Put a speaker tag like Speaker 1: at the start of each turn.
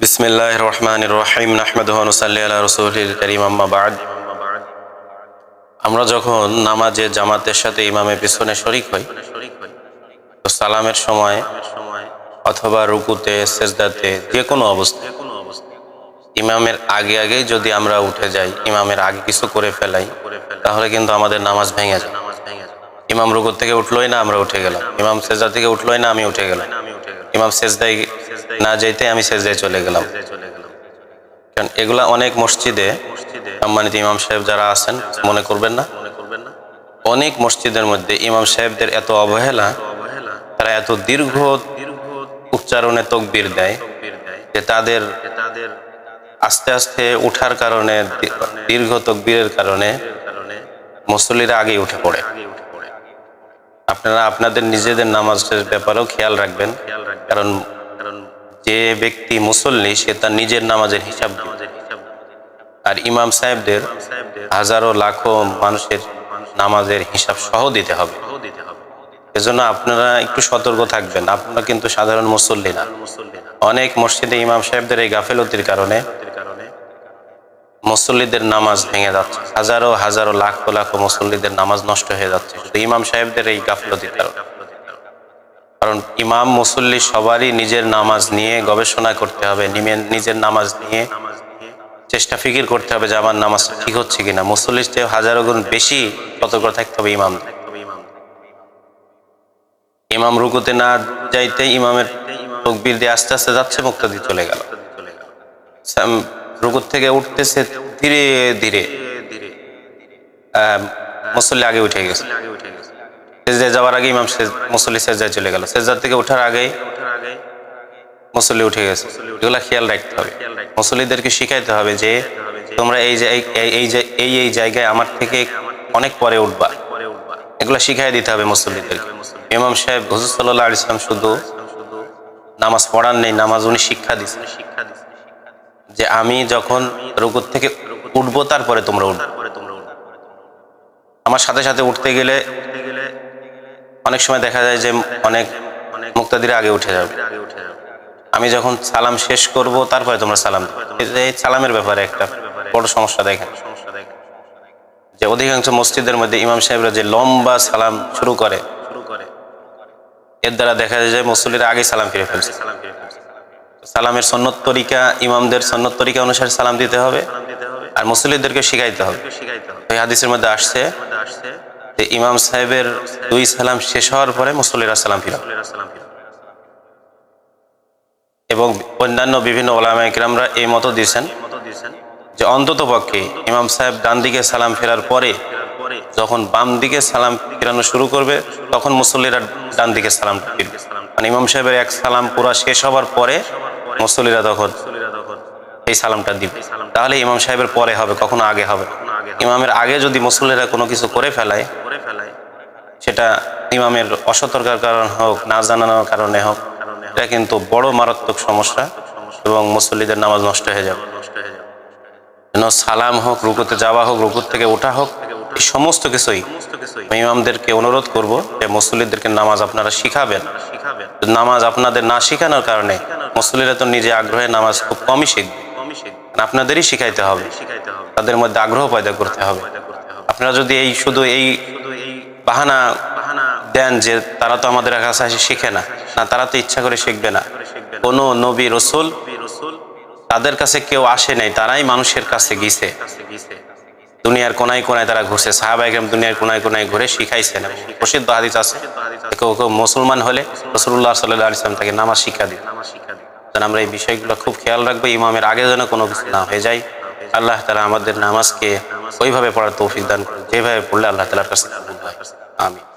Speaker 1: বিসমিল্লাহ রহমান রহিম নাহমদুসাল্লি আল্লাহ রসুল করিম, আম্মা বাদ। আমরা যখন নামাজে, জামাতের সাথে ইমামের পিছনে শরিক হই, তো সালামের সময় অথবা রুকুতে, সেজদাতে যে কোনো অবস্থায়, ইমামের আগে আগেই যদি আমরা উঠে যাই, ইমামের আগে কিছু করে ফেলাই, তাহলে কিন্তু আমাদের নামাজ ভেঙে যায়। ইমাম রুকুর থেকে উঠলোই না, আমরা উঠে গেলাম। ইমাম সেজদা থেকে উঠলোই না, আমি উঠে গেলাম। ইমাম সেজদায় না যাইতে আমি সেজদায় চলে গেলাম। কারণ এগুলা অনেক মসজিদে সম্মানিত ইমাম সাহেব যারা আছেন, মনে করবেন না, অনেক মসজিদের মধ্যে ইমাম সাহেবদের এত অবহেলা, তারা এত দীর্ঘ উচ্চারণে তকবির দেয় যে তাদের আস্তে আস্তে উঠার কারণে, দীর্ঘ তকবীরের কারণে মুসল্লিরা আগেই উঠে পড়ে। আপনারা আপনাদের নিজেদের নামাজের ব্যাপারেও খেয়াল রাখবেন, কারণ যে ব্যক্তি মুসল্লি, সে তার নিজের নামাজের হিসাব আর ইমাম সাহেবদের হাজারো লাখো মানুষের নামাজের হিসাব সহ দিতে হবে। এজন্য আপনারা একটু সতর্ক থাকবেন। আপনারা কিন্তু সাধারণ মুসল্লি না। অনেক মসজিদে ইমাম সাহেবদের এই গাফেলতির কারণে মুসল্লিদের নামাজ ভেঙে যাচ্ছে। হাজারো হাজারো লাখো লাখো মুসল্লিদের নামাজ নষ্ট হয়ে যাচ্ছে। ইমাম সাহেবদের এই গাফলতির কারণে। কারণ ইমাম মুসল্লি সবারই নিজের নামাজ নিয়ে গবেষণা করতে হবে নিজের নামাজ নিয়ে চেষ্টা ফিকির করতে হবে যে আমার নামাজ ঠিক হচ্ছে কিনা। মুসল্লির চেয়ে হাজারো গুণ বেশি সতর্ক থাকতে হবে ইমাম। ইমাম রুকুতে না যাইতে ইমামের তকবির দিয়ে আস্তে আস্তে যাচ্ছে, মুক্তাদি চলে গেল। রুকুর থেকে উঠতেছে ধীরে ধীরে। মুসল্লি আগে উঠে গেছে। সেজদায় যাওয়ার আগে ইমাম মুসল্লি সেজদায় চলে গেল। সেজদার থেকে ওঠার আগেই মুসল্লি উঠে গেছে। এগুলা খেয়াল রাখতে হবে। মুসল্লিদেরকে শিখাইতে হবে যে তোমরা এই যে এই- যে এই এই জায়গায় আমার থেকে অনেক পরে উঠবা। এগুলা শিখাই দিতে হবে মুসল্লিদেরকে। ইমাম সাহেব, হুজুর সাল্লাহ ইসলাম শুধু নামাজ পড়ার নেই, নামাজ উনি শিক্ষা দিচ্ছে যে আমি যখন রুকুর থেকে উঠবো, তারপরে তোমরা উঠবো। আমার সাথে সাথে উঠতে গেলে অনেক সময় দেখা যায় যে অনেক মুক্তাদিরা আগে উঠে যাবে। আমি যখন সালাম শেষ করব, তারপরে তোমরা সালাম এই সালামের ব্যাপারে একটা বড় সমস্যা দেখেন। যে অধিকাংশ মসজিদের মধ্যে ইমাম সাহেবরা যে লম্বা সালাম শুরু করে, এর দ্বারা দেখা যায় যে মুসল্লিরা আগে সালাম ফিরে ফেলছে। সালামের সন্ন্যত তরিকা, ইমামদের সন্ন্যত তরিকা অনুসারে সালাম দিতে হবে, আর মুসল্লিদেরকে শিখাইতে হবে। এই হাদিসের মধ্যে আসছে ইমাম সাহেবের দুই সালাম শেষ হওয়ার পরে মুসল্লিরা সালাম ফিরে এবং অন্যান্য বিভিন্ন ওলামা ইকরামরা এই মতো দিয়েছেন যে অন্তত পক্ষে ইমাম সাহেব ডান দিকে সালাম ফেরার পরে যখন বাম দিকে সালাম ফেরানো শুরু করবে, তখন মুসল্লিরা ডান দিকে সালাম ফিরবে। মানে ইমাম সাহেবের এক সালাম পুরা শেষ হবার পরে মুসল্লিরা তখন এই সালামটা দিবে। তাহলে ইমাম সাহেবের পরে হবে, কখনো আগে হবে ইমামের আগে যদি মুসল্লিরা কোনো কিছু করে ফেলায় সেটা ইমামের অসতর্কার কারণ হোক, না জানানোর কারণে হোক, এটা কিন্তু বড় মারাত্মক সমস্যা এবং মুসল্লিদের নামাজ নষ্ট হয়ে যাবে। যেন সালাম হোক, রুকুতে যাওয়া হোক, রুকুর থেকে ওঠা হোক, এই সমস্ত কিছুই ইমামদেরকে অনুরোধ করব যে মুসল্লিদেরকে নামাজ আপনারা শিখাবেন। নামাজ আপনাদের না শেখানোর কারণে মুসল্লিরা তো নিজে আগ্রহে নামাজ খুব কমই শিখবে। আপনাদেরই শিখাইতে হবে। তাদের মধ্যে আগ্রহ পয়দা করতে হবে। আপনারা যদি এই শুধু এই বাহানা দেন যে তারা তো আমাদের কাছে এসে শিখে না। না, তারা তো ইচ্ছা করে শিখবে না। কোনো নবী রসুল তাদের কাছে কেউ আসে নাই, তারাই মানুষের কাছে গিয়েছে। দুনিয়ার কোনায় কোনায় তারা ঘুরছে। সাহাবা একরাম দুনিয়ার কোনায় কোনায় ঘুরে শিখাইছেন প্রসিদ্ধ হাদিস আছে। কেউ কেউ মুসলমান হলে রসুল্লাহ সাল্লাহ আলিয়াম তাকে নামাজ শিক্ষা দিন আমরা এই বিষয়গুলো খুব খেয়াল রাখব, ইমামের আগে যেন কোনো কিছু না হয়ে যায়। আল্লাহ তালা আমাদের নামাজকে ওইভাবে পড়ার তৌফিক দান করে যেভাবে পড়লে আল্লাহ তালার কাছে 아멘.